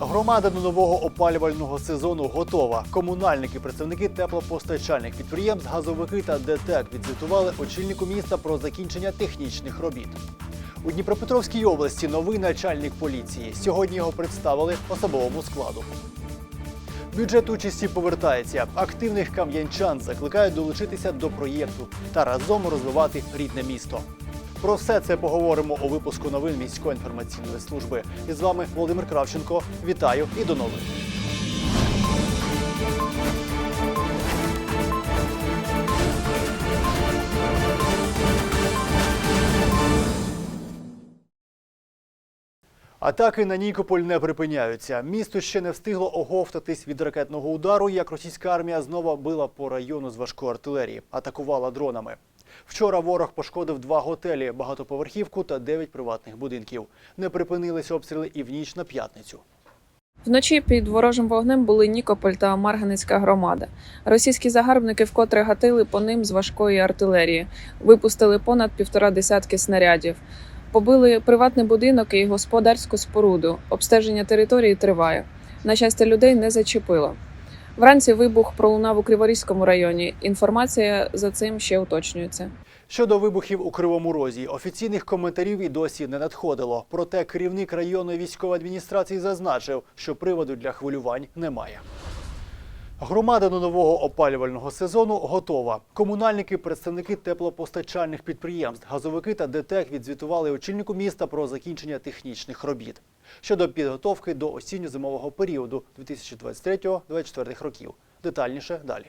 Громада до нового опалювального сезону готова. Комунальники, представники теплопостачальних підприємств, газовики та ДТЕК відзвітували очільнику міста про закінчення технічних робіт. У Дніпропетровській області новий начальник поліції. Сьогодні його представили особовому складу. Бюджет участі повертається. Активних кам'янчан закликають долучитися до проєкту та разом розвивати рідне місто. Про все це поговоримо у випуску новин міської інформаційної служби. І з вами Володимир Кравченко. Вітаю і до новин. Атаки на Нікополь не припиняються. Місто ще не встигло оговтатись від ракетного удару, як російська армія знову била по району з важкої артилерії, атакувала дронами. Вчора ворог пошкодив два готелі, багатоповерхівку та дев'ять приватних будинків. Не припинилися обстріли і в ніч на п'ятницю. Вночі під ворожим вогнем були Нікополь та Марганицька громада. Російські загарбники вкотре гатили по ним з важкої артилерії, випустили понад півтора десятки снарядів. Побили приватний будинок і господарську споруду. Обстеження території триває. На щастя, людей не зачепило. Вранці вибух пролунав у Криворізькому районі. Інформація за цим ще уточнюється. Щодо вибухів у Кривому Розі, офіційних коментарів і досі не надходило. Проте керівник районної військової адміністрації зазначив, що приводу для хвилювань немає. Громада до нового опалювального сезону готова. Комунальники, представники теплопостачальних підприємств, газовики та ДТЕК відзвітували очільнику міста про закінчення технічних робіт щодо підготовки до осінньо-зимового періоду 2023-2024 років. Детальніше далі.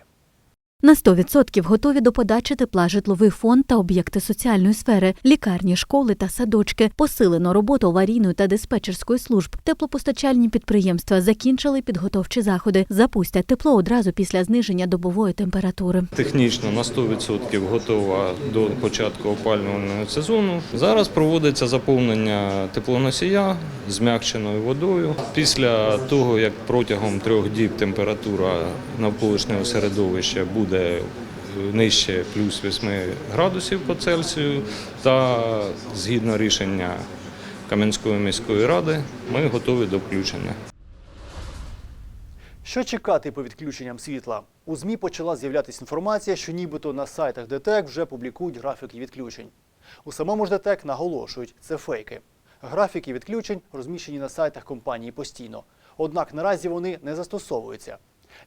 На 100% готові до подачі тепла житловий фонд та об'єкти соціальної сфери, лікарні, школи та садочки. Посилено роботу аварійної та диспетчерської служб. Теплопостачальні підприємства закінчили підготовчі заходи. Запустять тепло одразу після зниження добової температури. Технічно на 100% готова до початку опалювального сезону. Зараз проводиться заповнення теплоносія змягченою водою. Після того, як протягом трьох діб температура навколишнього середовища буде нижче плюс 8 градусів по Цельсію, та згідно рішення Кам'янської міської ради, ми готові до включення. Що чекати по відключенням світла? У ЗМІ почала з'являтися інформація, що нібито на сайтах ДТЕК вже публікують графіки відключень. У самому ж ДТЕК наголошують, це фейки. Графіки відключень розміщені на сайтах компанії постійно. Однак наразі вони не застосовуються.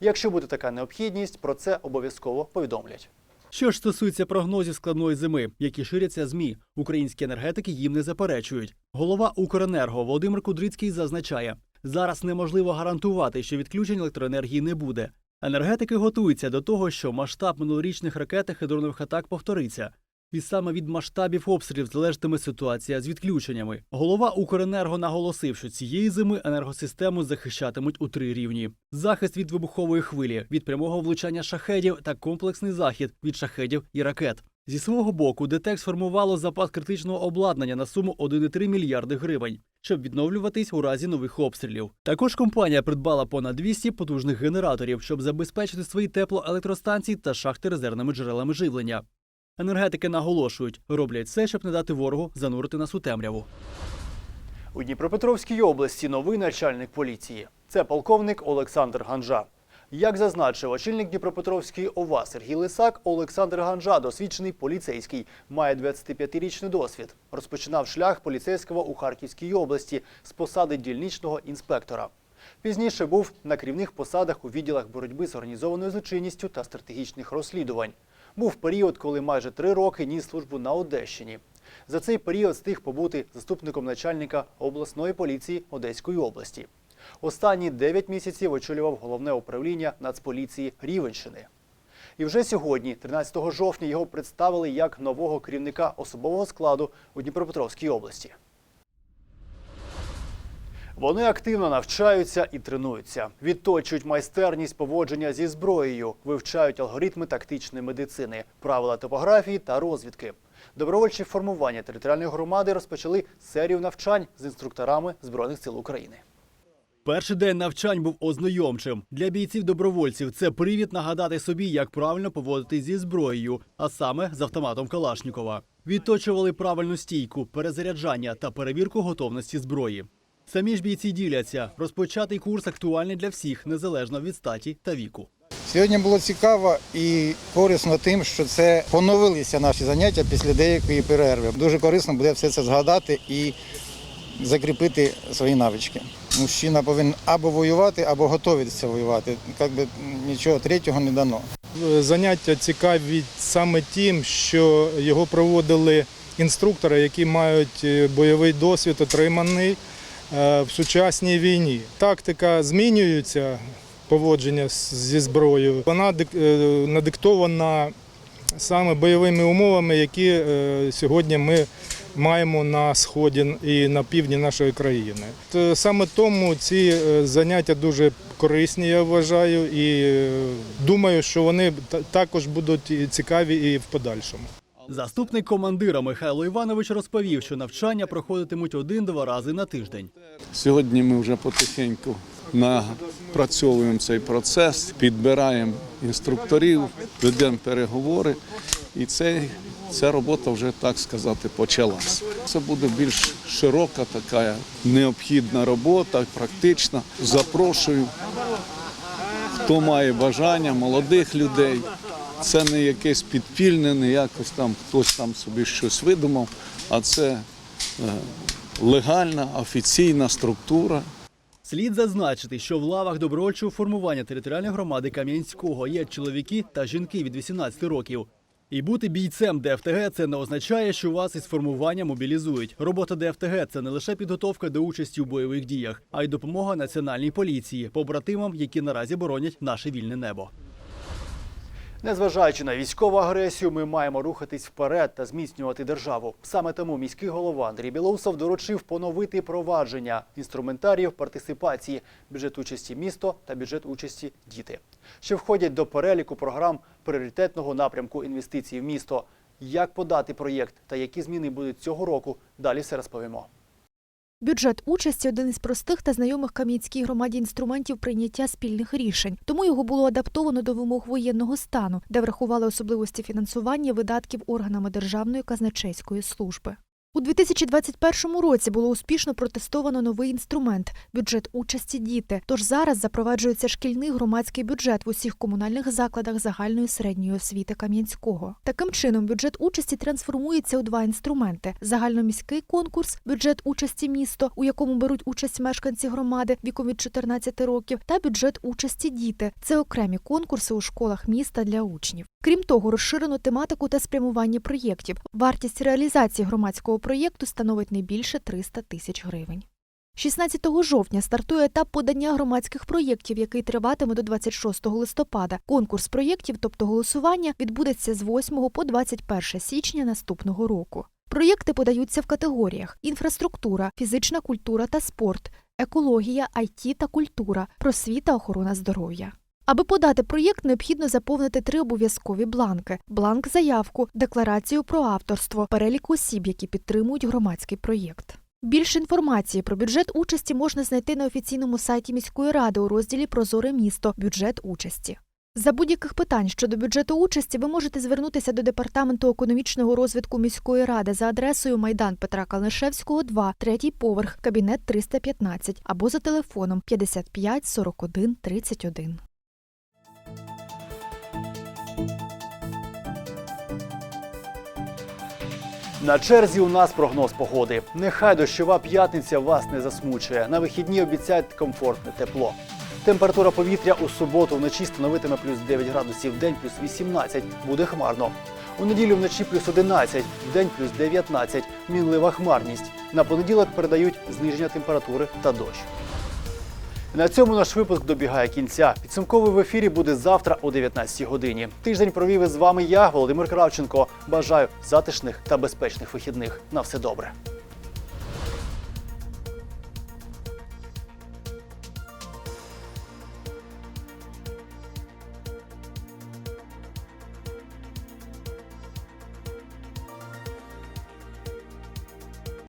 Якщо буде така необхідність, про це обов'язково повідомлять. Що ж стосується прогнозів складної зими, які ширяться ЗМІ, українські енергетики їм не заперечують. Голова Укренерго Володимир Кудрицький зазначає, зараз неможливо гарантувати, що відключень електроенергії не буде. Енергетики готуються до того, що масштаб минулорічних ракетних і дронових атак повториться. І саме від масштабів обстрілів залежатиме ситуація з відключеннями. Голова Укренерго наголосив, що цієї зими енергосистему захищатимуть у три рівні: захист від вибухової хвилі, від прямого влучання шахедів та комплексний захід від шахедів і ракет. Зі свого боку, ДТЕК сформувало запас критичного обладнання на суму 1,3 мільярди гривень, щоб відновлюватись у разі нових обстрілів. Також компанія придбала понад 200 потужних генераторів, щоб забезпечити свої теплоелектростанції та шахти резервними джерелами живлення. Енергетики наголошують, роблять все, щоб не дати ворогу занурити нас у темряву. У Дніпропетровській області новий начальник поліції. Це полковник Олександр Ганжа. Як зазначив очільник Дніпропетровської ОВА Сергій Лисак, Олександр Ганжа досвідчений поліцейський, має 25-річний досвід. Розпочинав шлях поліцейського у Харківській області з посади дільничного інспектора. Пізніше був на керівних посадах у відділах боротьби з організованою злочинністю та стратегічних розслідувань. Був період, коли майже три роки ніс службу на Одещині. За цей період встиг побути заступником начальника обласної поліції Одеської області. Останні 9 місяців очолював головне управління Нацполіції Рівенщини. І вже сьогодні, 13 жовтня, його представили як нового керівника особового складу у Дніпропетровській області. Вони активно навчаються і тренуються, відточують майстерність поводження зі зброєю, вивчають алгоритми тактичної медицини, правила топографії та розвідки. Добровольчі формування територіальної громади розпочали серію навчань з інструкторами Збройних сил України. Перший день навчань був ознайомчим. Для бійців-добровольців це привід нагадати собі, як правильно поводитись зі зброєю, а саме з автоматом Калашнікова. Відточували правильну стійку, перезаряджання та перевірку готовності зброї. Самі ж бійці діляться. Розпочатий курс актуальний для всіх, незалежно від статі та віку. Сьогодні було цікаво і корисно тим, що це поновилися наші заняття після деякої перерви. Дуже корисно буде все це згадати і закріпити свої навички. Мужчина повинен або воювати, або готуватися воювати. Як би нічого третього не дано. Заняття цікаві саме тим, що його проводили інструктори, які мають е, бойовий досвід, отриманий в сучасній війні. Тактика змінюється, поводження зі зброєю. Вона е, надиктована саме бойовими умовами, які е, сьогодні ми маємо на сході і на півдні нашої країни. Саме тому ці е, заняття дуже корисні, я вважаю, і е, думаю, що вони також будуть цікаві і в подальшому. Заступник командира Михайло Іванович розповів, що навчання проходитимуть один-два рази на тиждень. Сьогодні ми вже потихеньку напрацьовуємо цей процес, підбираємо інструкторів, ведемо переговори, і цей, ця робота вже так сказати почалась. Це буде більш широка така необхідна робота, практична. Запрошую, хто має бажання, молодих людей. Це не якесь підпільне, не якось там хтось там собі щось видумав, а це е, легальна офіційна структура. Слід зазначити, що в лавах добровольчого формування територіальної громади Кам'янського є чоловіки та жінки від 18 років. І бути бійцем ДФТГ це не означає, що вас із формування мобілізують. Робота ДФТГ це не лише підготовка до участі у бойових діях, а й допомога національній поліції, побратимам, які наразі боронять наше вільне небо. Незважаючи на військову агресію, ми маємо рухатись вперед та зміцнювати державу. Саме тому міський голова Андрій Білоусов доручив поновити провадження інструментаріїв партисипації, бюджет участі місто та бюджет участі діти, що входять до переліку програм пріоритетного напрямку інвестицій в місто. Як подати проєкт та які зміни будуть цього року? Далі все розповімо. Бюджет участі один із простих та знайомих Кам'янській громаді інструментів прийняття спільних рішень. Тому його було адаптовано до вимог воєнного стану, де врахували особливості фінансування видатків органами Державної казначейської служби. У 2021 році було успішно протестовано новий інструмент бюджет участі діти. Тож зараз запроваджується шкільний громадський бюджет в усіх комунальних закладах загальної середньої освіти Кам'янського. Таким чином, бюджет участі трансформується у два інструменти: загальноміський конкурс, бюджет участі місто, у якому беруть участь мешканці громади віком від 14 років, та бюджет участі діти. Це окремі конкурси у школах міста для учнів. Крім того, розширено тематику та спрямування проєктів. Вартість реалізації громадського проєкту становить не більше 300 тисяч гривень. 16 жовтня стартує етап подання громадських проєктів, який триватиме до 26 листопада. Конкурс проєктів, тобто голосування, відбудеться з 8 по 21 січня наступного року. Проєкти подаються в категоріях: інфраструктура, фізична культура та спорт, екологія, IT та культура, просвіта, охорона здоров'я. Аби подати проєкт, необхідно заповнити три обов'язкові бланки: бланк заявку, декларацію про авторство, перелік осіб, які підтримують громадський проєкт. Більше інформації про бюджет участі можна знайти на офіційному сайті міської ради у розділі Прозоре місто бюджет участі. За будь-яких питань щодо бюджету участі ви можете звернутися до департаменту економічного розвитку міської ради за адресою Майдан Петра Калнишевського, 2, третій поверх, кабінет 315 або за телефоном 55 41 31. На черзі у нас прогноз погоди. Нехай дощова п'ятниця вас не засмучує. На вихідні обіцяють комфортне тепло. Температура повітря у суботу вночі становитиме плюс 9 градусів, в день плюс 18, буде хмарно. У неділю вночі плюс 11, в день плюс 19, мінлива хмарність. На понеділок передають зниження температури та дощ. На цьому наш випуск добігає кінця. Підсумковий в ефірі буде завтра о 19 годині. Тиждень провів із вами я, Володимир Кравченко. Бажаю затишних та безпечних вихідних. На все добре.